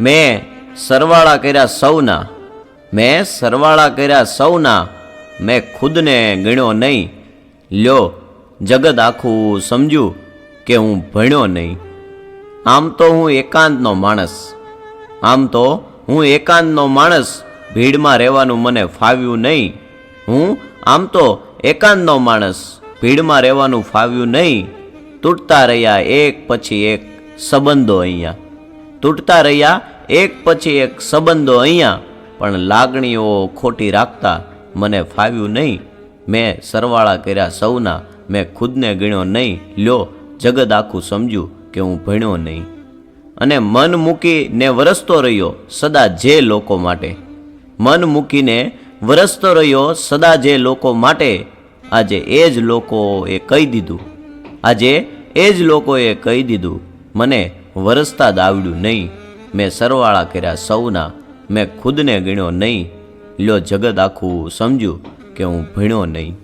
મેં સરવાળા કર્યા સૌના, મેં સરવાળા કર્યા સૌના, મેં ખુદને ગણ્યો નહીં. લ્યો, જગત આખું સમજ્યું કે હું ભણ્યો નહીં. આમ તો હું એકાંતનો માણસ, આમ તો હું એકાંતનો માણસ ભીડમાં રહેવાનું મને ફાવ્યું નહીં. હું આમ તો એકાંતનો માણસ ભીડમાં રહેવાનું ફાવ્યું નહીં. તૂટતા રહ્યા એક પછી એક સંબંધો અહીંયા. તૂટતા રહ્યા, એક પછી એક સંબંધો અહીંયા. પણ લાગણીઓ ખોટી રાખતા મને ફાવ્યું નહીં. મેં સરવાળા કર્યા સૌના, મેં ખુદને ગણ્યો નહીં. લ્યો, જગત આખું સમજ્યું કે હું ભણ્યો નહીં. અને મન મૂકીને વરસતો રહ્યો સદા જે લોકો માટે. મન મૂકીને વરસતો રહ્યો સદા જે લોકો માટે. આજે એ જ લોકોએ કહી દીધું. આજે એ જ લોકોએ કહી દીધું. મને વરસતા દાવડ્યું નહીં. મેં સરવાળા કર્યા સૌના. મેં ખુદને ગણ્યો નહીં. લ્યો જગત આખું સમજ્યું કે હું ભણ્યો નહીં.